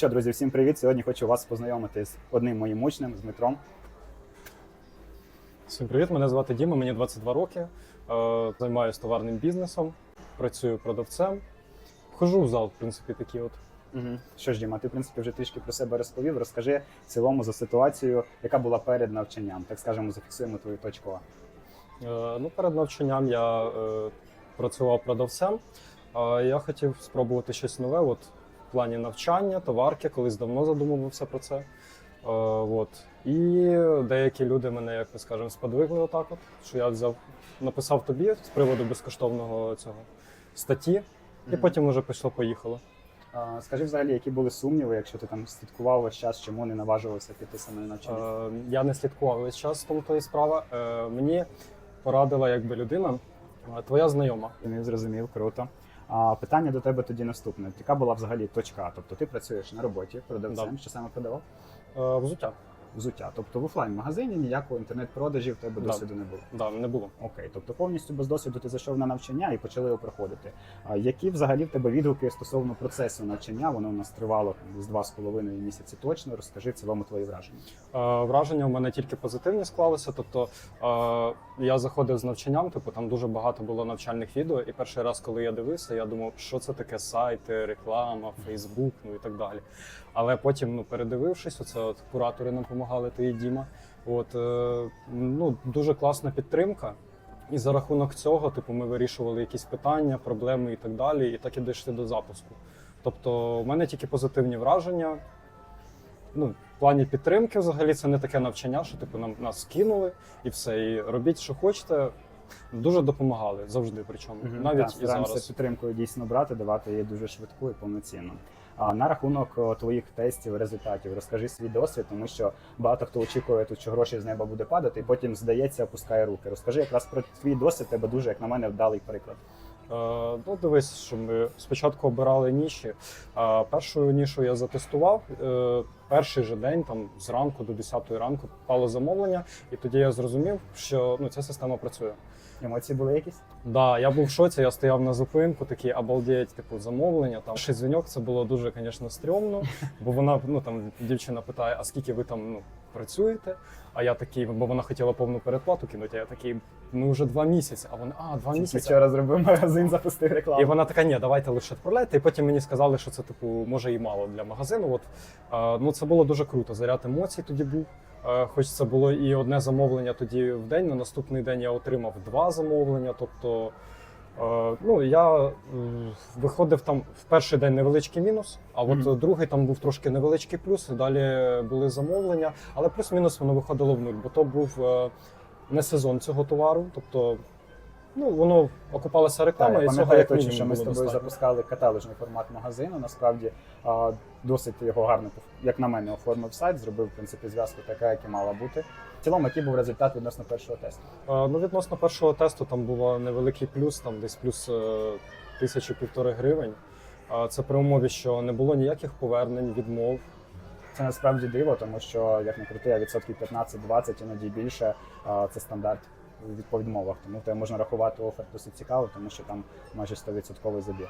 Що, друзі, всім привіт! Сьогодні хочу вас познайомити з одним моїм учнем, з Дмитром. Всім привіт, мене звати Діма, мені 22 роки. Е, Займаюся товарним бізнесом, працюю продавцем. Хожу в зал, в принципі, такі от. Угу. Що ж, Діма, ти в принципі вже трішки про себе розповів. Розкажи в цілому за ситуацію, яка була перед навчанням. Так скажемо, зафіксуємо твою точку. А. Е, Ну, перед навчанням я е, працював продавцем. А я хотів спробувати щось нове. От в плані навчання, товарки, колись давно задумувався про це. Е, от. І деякі люди мене, як ми скажемо, сподвигли отак, от, що я взяв, написав тобі з приводу безкоштовного цього статті, і Мгм. потім уже пішло-поїхало. А, Скажи взагалі, які були сумніви, якщо ти там слідкував весь час, чому не наважувався піти саме на навчання? Е, Я не слідкував весь час, тому то і справа. Е, Мені порадила якби людина, е, твоя знайома. Не зрозумів, круто. А питання до тебе тоді наступне: яка була взагалі точка? Тобто ти працюєш на роботі продавцем, Да. що саме продавав? Е, Взуття. Взуття. Тобто в офлайн-магазині ніякого інтернет-продажів в тебе Да. досвіду не було. Да, не було. Окей, тобто повністю без досвіду ти зайшов на навчання і почали його проходити. А які взагалі в тебе відгуки стосовно процесу навчання? Воно у нас тривало з два з половиною місяці точно. Розкажи в цілому твої враження. Е, Враження у мене тільки позитивні склалися. Тобто е, я заходив з навчанням, типу там дуже багато було навчальних відео. І перший раз, коли я дивився, я думав, що це таке сайти, реклама, Фейсбук, ну і так далі. Але потім, ну передивившись, оце от куратори нам допомагали, ти і Діма. От е, ну дуже класна підтримка. І за рахунок цього, типу, ми вирішували якісь питання, проблеми і так далі, і так і дійшли до запуску. Тобто, в мене тільки позитивні враження. Ну, в плані підтримки, взагалі, це не таке навчання, що типу нам нас кинули і все. І робіть, що хочете. Дуже допомагали завжди. Причому навіть Так, і зараз. підтримкою дійсно брати, давати її дуже швидку і повноцінну. На рахунок твоїх тестів, результатів, розкажи свій досвід, тому що багато хто очікує тут, що гроші з неба буде падати, і потім здається, опускає руки. Розкажи якраз про твій досвід, тебе дуже, як на мене, вдалий приклад. Е, ну, дивись, що ми спочатку обирали ніші. Е, першу нішу я затестував. Е, перший же день, там зранку до 10 ранку, попало замовлення, і тоді я зрозумів, що ну, ця система працює. Емоції були якісь? Да, я був в шоці, я стояв на зупинку, такий обалдеть, типу, замовлення. Там перший дзвіньок, це було дуже, звісно, стрьомно, бо вона ну там дівчина питає, а скільки ви там ну працюєте? А я такий, бо вона хотіла повну передплату кинути. а Я такий, ми вже два місяці. А вона, а, два Тільки місяці. вчора зробив магазин, запустив рекламу. І вона така, ні, давайте лише відправляйте. І потім мені сказали, що це типу може і мало для магазину. От е, ну це було дуже круто. Заряд емоцій тоді був. Е, хоч це було і одне замовлення тоді в день. На наступний день я отримав два замовлення. Тобто, ну я е, виходив там в перший день невеличкий мінус, а от Мгм. другий там був трошки невеличкий плюс. І далі були замовлення, але плюс-мінус воно виходило в нуль, бо то був е, не сезон цього товару. Тобто, ну воно окупалася реклама, Так, і цього пам'ятаю як точно, що ми з тобою достатньо. запускали каталожний формат магазину. Насправді а, досить його гарно, як на мене, оформив сайт, зробив в принципі зв'язку така, як і мала бути. В цілому, який був результат відносно першого тесту? Е, Ну, відносно першого тесту там був невеликий плюс, там десь плюс е, тисячу півтори гривень. А Це при умові, що не було ніяких повернень, відмов. Це насправді диво, тому що як не крути, а відсотків 15-20, іноді більше а, це стандарт від по відмовах. Тому тебе можна рахувати офер досить цікаво, тому що там майже 100% забір.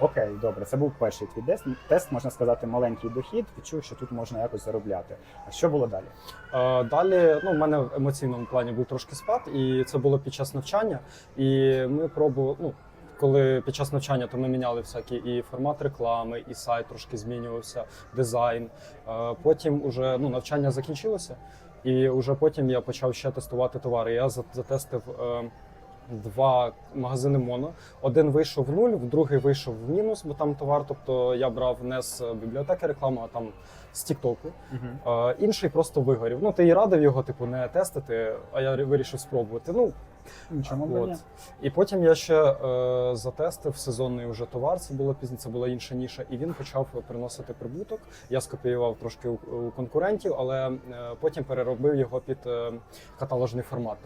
Окей, добре, це був перший твій тест. Тест, можна сказати, маленький дохід. Відчув, що тут можна якось заробляти. А що було далі? Далі, ну, в мене в емоційному плані був трошки спад, і це було під час навчання. І ми пробували. Ну, коли під час навчання, то ми міняли всякі і формат реклами, і сайт трошки змінювався, дизайн. Потім уже ну, навчання закінчилося, і вже потім я почав ще тестувати товари. Я за- затестив е, два магазини моно. Один вийшов в нуль, в другий вийшов в мінус, бо там товар. Тобто я брав не з бібліотеки рекламу, а там з Тіктоку. Е, інший просто вигорів. Ну, ти і радив його, типу, не тестити, а я вирішив спробувати. Ну, Нічому б от. І потім я ще е, затестив сезонний уже товар. Це було пізніше, це була інша ніша, і він почав приносити прибуток. Я скопіював трошки у, у конкурентів, але е, потім переробив його під е, каталожний формат.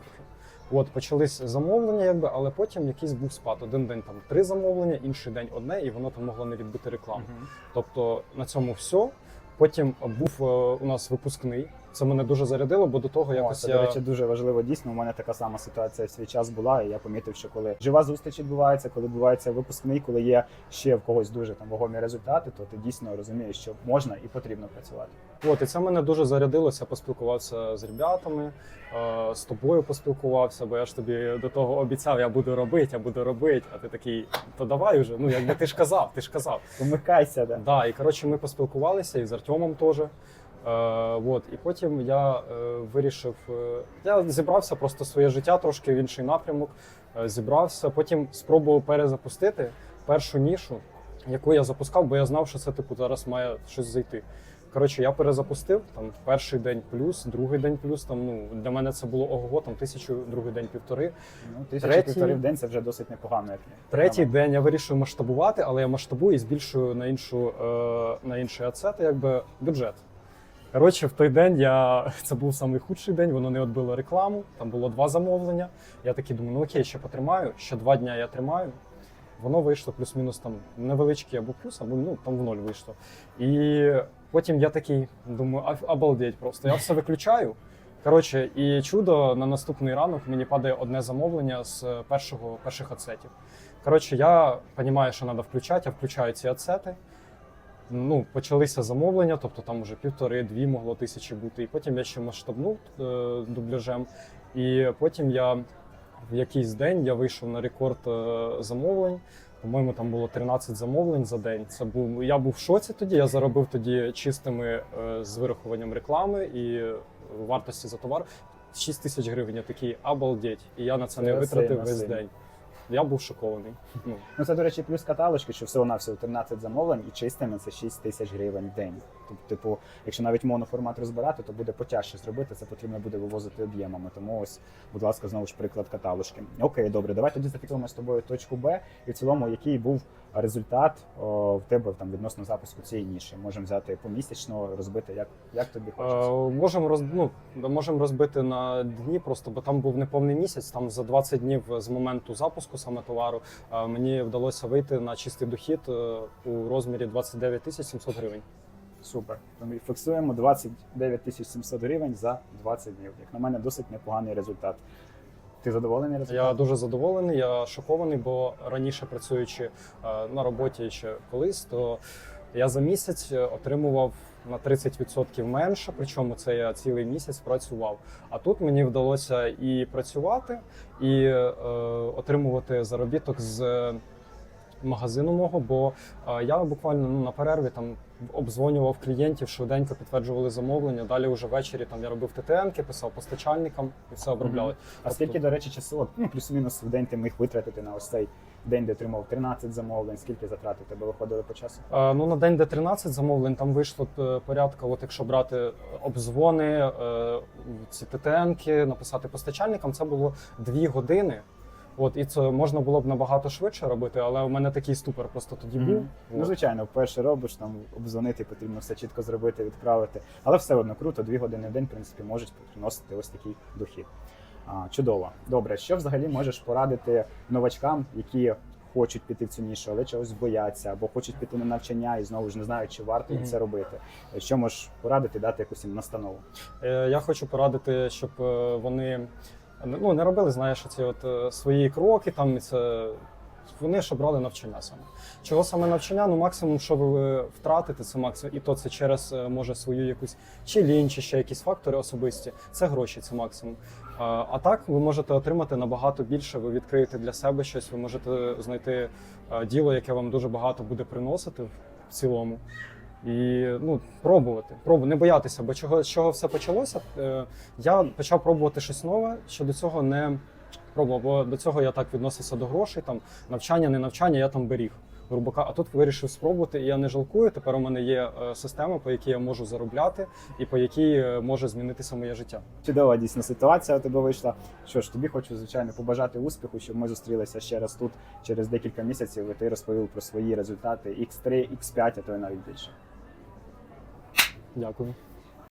От почались замовлення, якби, але потім якийсь був спад. Один день там три замовлення, інший день одне, і воно там могло не відбити рекламу. Мгм. Тобто на цьому все. Потім був е, у нас випускний це мене дуже зарядило, бо до того О, якось це, я до речі, дуже важливо. Дійсно, у мене така сама ситуація в свій час була, і я помітив, що коли жива зустріч відбувається, коли відбувається випускний, коли є ще в когось дуже там вагомі результати, то ти дійсно розумієш, що можна і потрібно працювати. От, і це мене дуже зарядилося. Поспілкувався з ребятами, е, з тобою поспілкувався, бо я ж тобі до того обіцяв, я буду робити, я буду робити. А ти такий, то давай уже. Ну якби ти ж казав, ти ж казав. Помикайся, да. Да, і коротше, ми поспілкувалися і з Артемом теж. Е, от, і потім я е, вирішив, е, я зібрався просто своє життя трошки в інший напрямок. Зібрався, потім спробував перезапустити першу нішу, яку я запускав, бо я знав, що це типу зараз має щось зайти. Коротше, я перезапустив там перший день плюс, другий день плюс. Там ну для мене це було ого, там тисячу, другий день півтори. Ну, тисячі Третій- півтори в день це вже досить непогано. Як Третій на день я вирішую масштабувати, але я масштабую і збільшую на іншу е, на інший ацет, якби бюджет. Коротше, в той день я це був самий худший день, воно не відбило рекламу. Там було два замовлення. Я такий думаю, ну окей, ще потримаю, ще два дня я тримаю. Воно вийшло плюс-мінус там невеличкий або плюс, або ну там в ноль вийшло. І потім я такий думаю, обалдеть просто. Я все виключаю. Коротше, і чудо на наступний ранок мені падає одне замовлення з першого перших ацетів. Коротше, я розумію, що треба включати, я включаю ці ацети. Ну, почалися замовлення, тобто там вже півтори-дві могло тисячі бути. І потім я ще масштабнув е, дубляжем. І потім я в якийсь день я вийшов на рекорд е, замовлень. По-моєму, там було 13 замовлень за день. Це був я був в шоці тоді. Я заробив тоді чистими е, з вирахуванням реклами і вартості за товар 6 тисяч гривень. Я такий обалдеть. І я на це, Це не витратив сильно, весь сильно. день. Я був шокований. Ну, Ну це, до речі, плюс каталочки, що всього навсього 13 замовлень і чистими це 6 тисяч гривень в день. Тобто, типу, якщо навіть моноформат розбирати, то буде потяжче зробити. Це потрібно буде вивозити об'ємами. Тому ось, будь ласка, знову ж приклад каталочки. Окей, добре, давай тоді зафіксуємо з тобою точку Б. І в цілому, який був результат о, в тебе там відносно запуску цієї ніші. Можемо взяти помісячно, розбити, як, як тобі хочеться. Е, Можемо роз, ну, можемо розбити на дні, просто бо там був неповний місяць. Там за 20 днів з моменту запуску саме товару е, мені вдалося вийти на чистий дохід е, у розмірі 29 тисяч 700 гривень. Супер. Тому фіксуємо 29 тисяч 700 гривень за 20 днів. Як на мене, досить непоганий результат. Ти задоволений результатом? Я дуже задоволений, я шокований, бо раніше працюючи е, на роботі ще колись, то я за місяць е, отримував на 30% менше, причому це я цілий місяць працював. А тут мені вдалося і працювати, і е, отримувати заробіток з магазину мого, бо е, я буквально ну, на перерві там обдзвонював клієнтів, швиденько підтверджували замовлення. Далі вже ввечері там я робив ТТНки, писав постачальникам і все обробляли. А скільки, до речі, часу, от, ну, плюс-мінус в день ти міг витратити на ось цей день, де отримав 13 замовлень, скільки затрат у тебе виходили по часу? Е, Ну, на день, де 13 замовлень, там вийшло е, порядка, от якщо брати обдзвони, е, ці ТТНки, написати постачальникам, це було 2 години. От, і це можна було б набагато швидше робити, але у мене такий ступор просто тоді був. Мгм. Ну, звичайно, вперше робиш, там обдзвонити, потрібно все чітко зробити, відправити. Але все одно круто, дві години в день, в принципі, можуть приносити ось такий дохід. А, чудово. Добре, що взагалі можеш порадити новачкам, які хочуть піти в цю нішу, але чогось бояться, або хочуть піти на навчання і знову ж не знають, чи варто їм Мгм. це робити. Що можеш порадити, дати якусь їм настанову? Е, Я хочу порадити, щоб е, вони ну, не робили, знаєш, ці от е, свої кроки, там це. Вони ж обрали навчання саме. Чого саме навчання? Ну, максимум, що ви втратите, це максимум, і то це через е, може свою якусь чи лінь, чи ще якісь фактори особисті. Це гроші, це максимум. А, так ви можете отримати набагато більше. Ви відкриєте для себе щось, ви можете знайти е, діло, яке вам дуже багато буде приносити в цілому. І ну, пробувати, пробувати, не боятися, бо чого, з чого все почалося? Е, я почав пробувати щось нове, що до цього не пробував. Бо до цього я так відносився до грошей, там навчання, не навчання, я там беріг. грубо кажучи. А тут вирішив спробувати, і я не жалкую. Тепер у мене є е, система, по якій я можу заробляти, і по якій е, може змінитися моє життя. Чудова дійсно ситуація у тебе вийшла. Що ж, тобі хочу звичайно побажати успіху, щоб ми зустрілися ще раз тут через декілька місяців. І ти розповів про свої результати X3, X5, а то й навіть більше. Дякую.